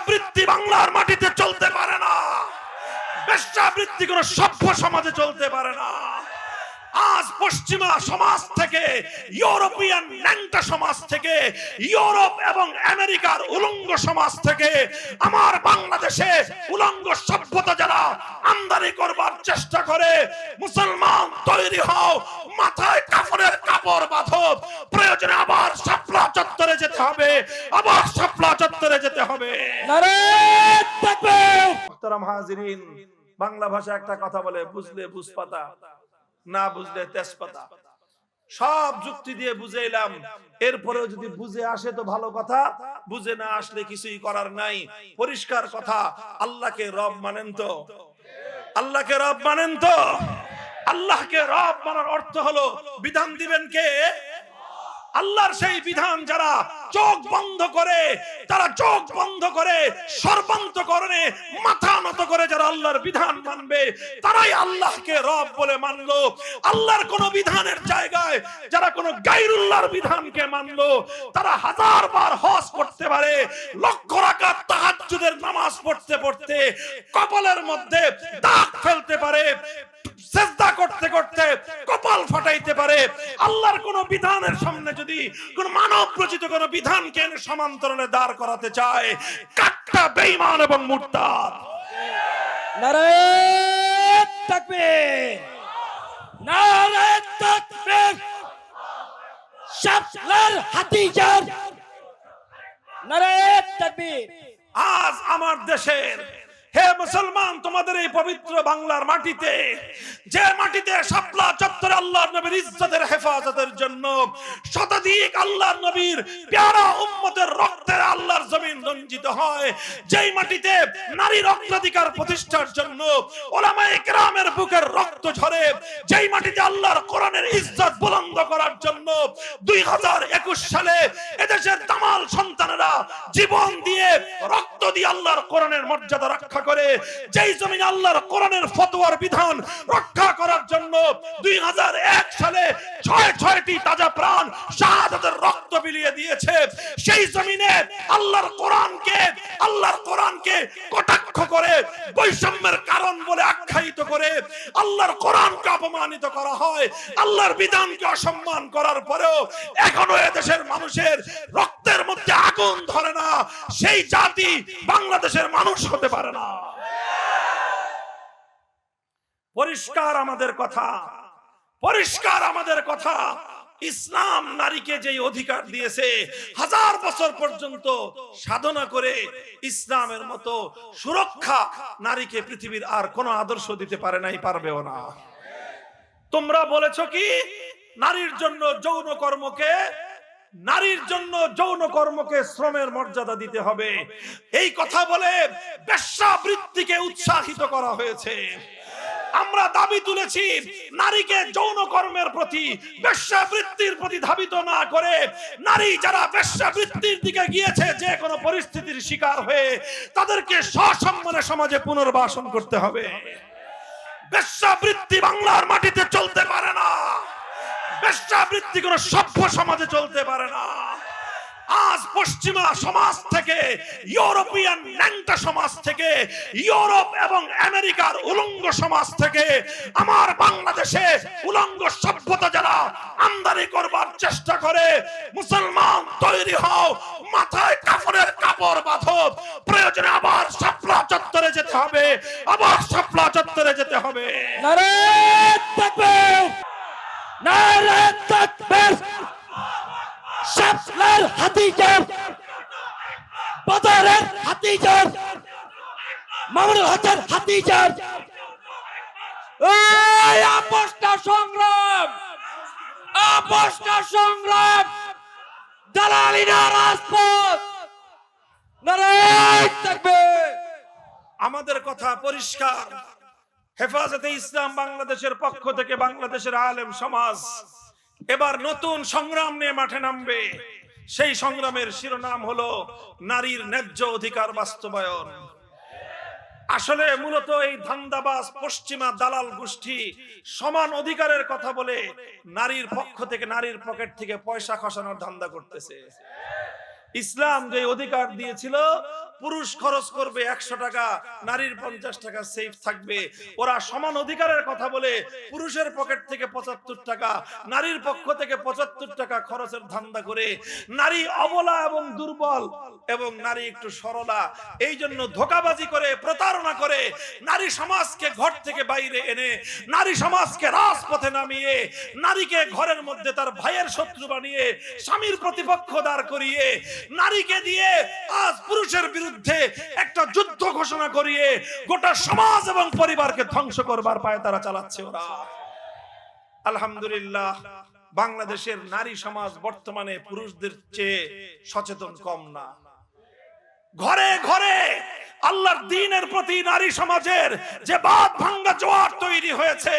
বেশ্যাবৃত্তি বাংলার মাটিতে চলতে পারে না। বেশ্যাবৃত্তি কোন সভ্য সমাজে চলতে পারে না। আজ পশ্চিমা সমাজ থেকে, ইউরোপিয়ান সমাজ থেকে, ইউরোপ এবং আমেরিকার উলঙ্গ সমাজ থেকে আমার বাংলাদেশে উলঙ্গ সভ্যতা যারা আমদানি করবার চেষ্টা করে, মুসলমান তৈরি হও, মাথায় কাপড়ের কাপড় বাঁধো, প্রয়োজনে চত্বরে যেতে হবে। আবার শাপলা চত্বরে যেতে হবে। বাংলা ভাষা একটা কথা বলে বুঝলে বুঝপাতা না বুঝলে তেজপাতা। সব যুক্তি দিয়ে বুঝে এলাম। এরপরেও যদি বুঝে আসে তো ভালো কথা বুঝে না আসলে কিছুই করার নাই। পরিষ্কার কথা আল্লাহকে রব মানেন তো। আল্লাহকে রব মানেন তো। আল্লাহকে রব মানার অর্থ হলো বিধান দিবেন কে? আল্লাহর সেই বিধান যারা চোখ বন্ধ করে, তারা চোখ বন্ধ করে, সর্বান্তকরণে মাথা নত করে যারা আল্লাহর বিধান মানবে, তারাই আল্লাহকে রব বলে মানলো। আল্লাহর কোন বিধানের জায়গায় যারা কোন গাইরুল্লাহর বিধানকে মানলো, তারা হাজার বার হজ করতে পারে, লক্ষ রাকাত তাহাজ্জুদের নামাজ পড়তে পড়তে, কপালের মধ্যে দাগ ফেলতে পারে, সেজদা করতে করতে কপাল ফাটাইতে পারে। আল্লাহর কোন বিধানের সামনে যদি কোন মানব রচিত কোন বিধানকে সমান্তরালে দাঁড় করাতে চায় কাটটা বেঈমান এবং মুরতাদ। নারায়ণ তাকবীর। নারায়ণ তাকবীর। শাপলার হাতিজার। নারায়ণ তাকবীর। আজ আমার দেশের হে মুসলমান, তোমাদের এই পবিত্র বাংলার মাটিতে, যে মাটিতে শাপলা চত্বরে আল্লাহর নবীর ইজ্জতের হেফাজতের জন্য শতাধিক আল্লাহর নবীর প্যারা উম্মতের রক্তের আল্লাহর জমিন রঞ্জিত হয়, যেই মাটিতে নারীর অগ্রাধিকার প্রতিষ্ঠার জন্য ওলামায়ে কেরামের বুকের রক্ত ঝরে, যেই মাটিতে আল্লাহর কোরআনের ইজ্জত বুলন্দ করার জন্য দুই হাজার একুশ সালে এদেশের তামাল সন্তানেরা জীবন দিয়ে রক্ত দিয়ে আল্লাহর কোরআনের মর্যাদা রক্ষা করে, যেই জমি আল্লাহর কোরআনের ফতোয়ার বিধান রক্ষা করার জন্য দুই হাজার এক সালে ছয় ছয়টি তাজা প্রাণ শাহাদাতের রক্ত বিলিয়ে দিয়েছে, সেই জমিনে আল্লাহর কোরআনকে আল্লাহর কোরআনকে কটাক্ষ করে, বৈষম্যের কারণ বলে আখ্যায়িত করে আল্লাহর কোরআনকে অপমানিত করা হয়, আল্লাহর বিধানকে অসম্মান করার পরেও এখনও এদেশের মানুষের রক্তের মধ্যে আগুন ধরে না, সেই জাতি বাংলাদেশের মানুষ হতে পারে না। পরিষ্কার আমাদের কথা, পরিষ্কার আমাদের কথা। ইসলাম নারীকে যে অধিকার দিয়েছে, হাজার বছর পর্যন্ত সাধনা করে ইসলামের মতো সুরক্ষা নারীকে পৃথিবীর আর কোনো আদর্শ দিতে পারে নাই, পারবেও না। তোমরা বলেছ কি? নারীর জন্য যৌন কর্মকে, নারীর জন্য যৌন কর্মকে শ্রমের মর্যাদা দিতে হবে। এই কথা বলে বেশ্যাবৃত্তিকে উৎসাহিত করা হয়েছে। আমরা দাবি তুলেছি, নারীকে যৌন কর্মের প্রতি, বেশ্যাবৃত্তির প্রতি ধাবিত না করে, নারী যারা বেশ্যাবৃত্তির দিকে গিয়েছে, যে কোনো পরিস্থিতির শিকার হয়ে, তাদেরকে সসম্মানে সমাজে পুনর্বাসন করতে হবে। বেশ্যাবৃত্তি বাংলার মাটিতে চলতে পারে না। বেশ্যাবৃত্তি কোনো সভ্য সমাজে চলতে পারে না। আজ পশ্চিমা সমাজ থেকে, ইউরোপিয়ান ন্যাংটা সমাজ থেকে, ইউরোপ এবং আমেরিকার উলঙ্গ সমাজ থেকে আমার বাংলাদেশে উলঙ্গ সভ্যতা যারা আমদানি করবার চেষ্টা করে, মুসলমান তৈরি হও, মাথায় কাপড়ের কাপড় বাঁধো, প্রয়োজনে আবার শাপলা চত্বরে যেতে হবে, আবার শাপলা চত্বরে যেতে হবে। নারায়ণ তাকবীর নারায়ণ তাকবীর মামুনুল এই সংগ্রাম সংগ্রাম। রাজপথ নারায়ণ তাকবীর আমাদের কথা পরিষ্কার। হেফাজতে ইসলাম বাংলাদেশের পক্ষ থেকে বাংলাদেশের আলেম সমাজ এবার নতুন সংগ্রাম নিয়ে মাঠে নামবে। সেই সংগ্রামের শিরোনাম হলো নারীর ন্যায্য অধিকার বাস্তবায়ন। আসলে মূলত এই ধান্দাবাজ পশ্চিমা দালাল গোষ্ঠী সমান অধিকারের কথা বলে নারীর পক্ষ থেকে, নারীর পকেট থেকে পয়সা খসানোর ধান্দা করতেছে। ইসলাম যে অধিকার দিয়েছিল পুরুষ খরচ করবে একশো টাকা নারীর পঞ্চাশ টাকা সেফ থাকবে। ওরা সমান অধিকারের কথা বলে পুরুষের পকেট থেকে পঁচাত্তর টাকা নারীর পক্ষ থেকে পঁচাত্তর টাকা খরচের ধান্দা করে নারী অবলা এবং দুর্বল এবং নারী একটু সরলা। এই জন্য ধোকাবাজি করে প্রতারণা করে নারী সমাজকে ঘর থেকে বাইরে এনে নারী সমাজকে রাজপথে নামিয়ে নারীকে ঘরের মধ্যে তার ভাইয়ের শত্রু বানিয়ে স্বামীর প্রতিপক্ষ দাঁড় করিয়ে নারীকে দিয়ে আজ পুরুষের বিরুদ্ধে একটা যুদ্ধ ঘোষণা করিয়ে গোটা সমাজ এবং পরিবারকে ধ্বংস করবার পায়ে তারা চালাচ্ছে ওরা। আলহামদুলিল্লাহ, বাংলাদেশের নারী সমাজ বর্তমানে পুরুষদের চেয়ে সচেতন কম না। ঘরে ঘরে আল্লাহর দিনের প্রতি নারী সমাজের যে বাদ ভাঙ্গা জোয়ার তৈরি হয়েছে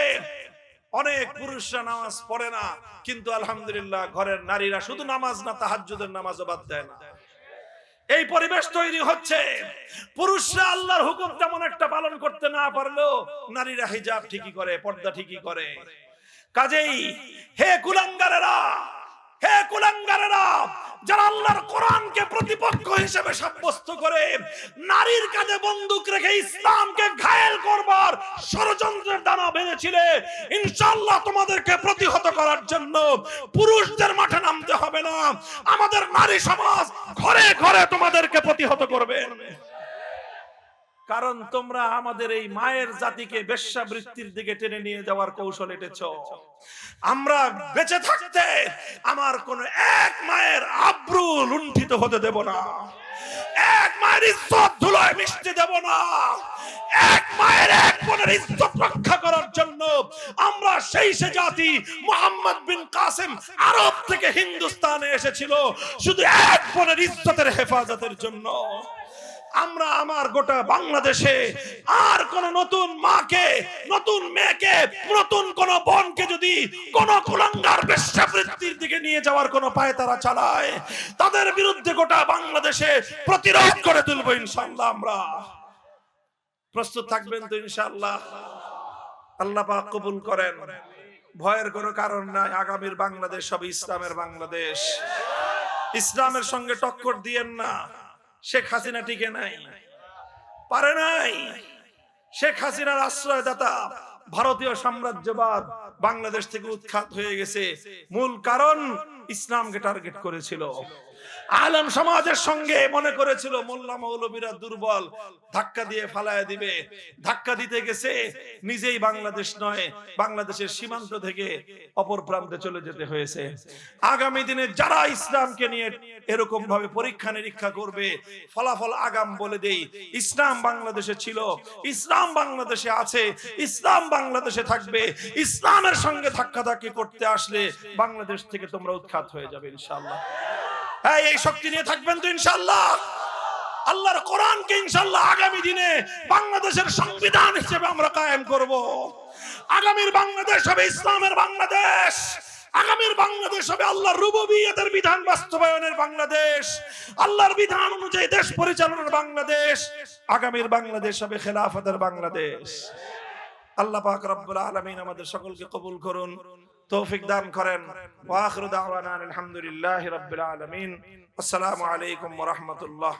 অনেক পুরুষরা নামাজ পড়ে না, কিন্তু আলহামদুলিল্লাহ ঘরের নারীরা শুধু নামাজ না, তাহাজ্জুদের নামাজও বাদ দেয় না। এই পরিবেশ তৈরি হচ্ছে। পুরুষরা আল্লাহর হুকুম তেমন একটা পালন করতে না পারলেও নারীরা হিজাব ঠিকই করে, পর্দা ঠিকই করে। কাজেই হে কুলাঙ্গারেরা হে কুলাঙ্গারেরা, যারা আল্লাহর কোরআনকে প্রতিপক্ষ হিসেবে সাব্যস্ত করে, নারীর কাজে বন্দুক রেখে ইসলামকে ঘায়েল ষড়যন্ত্রের দানা বেঁধেছিলে। ইনশাআল্লাহ তোমাদেরকে প্রতিহত করার জন্য পুরুষদের মাঠে নামতে হবে না। আমাদের নারী সমাজ ঘরে ঘরে তোমাদেরকে প্রতিহত করবে। কারণ তোমরা আমাদের এই মায়ের জাতিকে বেশ্যাবৃত্তির দিকে টেনে নিয়ে যাওয়ার কৌশল এটেছ। আমরা বেঁচে থাকতে আমার কোন এক মায়ের আব্রু লুণ্ঠিত হতে দেব না। এক মায়ের ইজ্জত ধুলোয় মিশতে দেব না। এক মায়ের এক বোনের ইজ্জত রক্ষা করার জন্য আমরা সেই সে জাতি মোহাম্মদ বিন কাসেম আরব থেকে হিন্দুস্তানে এসেছিল। শুধু এক বোনের ইজ্জতের হেফাজতের জন্য। আমরা আমার গোটা বাংলাদেশে আর কোন নতুন মাকে, নতুন মেয়েকে, নতুন কোন বোনকে যদি কোন কুলাঙ্গার বেশ্যাবৃত্তির দিকে নিয়ে যাওয়ার কোন পায় তারা চালায়। তাদের বিরুদ্ধে গোটা বাংলাদেশে প্রতিরোধ করে তুলবো ইনশাল্লাহ আমরা। প্রস্তুত থাকবেন তো ইনশাল্লাহ আল্লাহ কবুল করেন। ভয়ের কোনো কারণ নাই, আগামীর বাংলাদেশ সব ইসলামের বাংলাদেশ। ইসলামের সঙ্গে টক্কর দিয়েন না। শেখ হাসিনা টিকে নাই, পারে নাই। শেখ হাসিনার আশ্রয়দাতা ভারতীয় সাম্রাজ্যবাদ বাংলাদেশ থেকে উৎখাত হয়ে গেছে। মূল কারণ ইসলামকে টার্গেট করেছিল। আলম সমাজের সঙ্গে মনে করেছিল, মোল্লা মৌলবীরা দুর্বল, ধাক্কা দিয়ে ফালায় দিবে। ধাক্কা দিতে গেছে, নিজেই বাংলাদেশ নয়, বাংলাদেশের সীমান্ত থেকে অপর প্রান্তে চলে যেতে হয়েছে। আগামী দিনে যারা ইসলামকে নিয়ে এরকম ভাবে পরীক্ষা নিরীক্ষা করবে, ফলাফল আগাম বলে দেই, ইসলাম বাংলাদেশে ছিল, ইসলাম বাংলাদেশে আছে, ইসলাম বাংলাদেশে থাকবে, ইসলামের সঙ্গে ধাক্কাধাক্কি করতে আসলে বাংলাদেশ থেকে তোমরা উৎখাত হয়ে যাবে ইনশাআল্লাহ। হ্যাঁ এই শক্তি নিয়ে থাকবেন তো ইনশাআল্লাহ। আল্লাহর কোরআনকে ইনশাআল্লাহ আগামী দিনে বাংলাদেশের সংবিধান হিসেবে আমরা কায়েম করব। আগামীর বাংলাদেশ হবে ইসলামের বাংলাদেশ। আগামীর বাংলাদেশ হবে আল্লাহর রুবুবিয়তের বিধান বাস্তবায়নের বাংলাদেশ। আল্লাহর বিধান অনুযায়ী দেশ পরিচালনার বাংলাদেশ। আগামীর বাংলাদেশ হবে খেলাফতের বাংলাদেশ। আল্লাহ পাক রব্বুল আলামিন আমাদের সকলকে কবুল করুন। তৌফিক দান করেন। ওয়াখরু দাওয়ানা আলহামদুলিল্লাহি রাব্বিল আলামিন। আসসালামু আলাইকুম ওয়া রাহমাতুল্লাহ।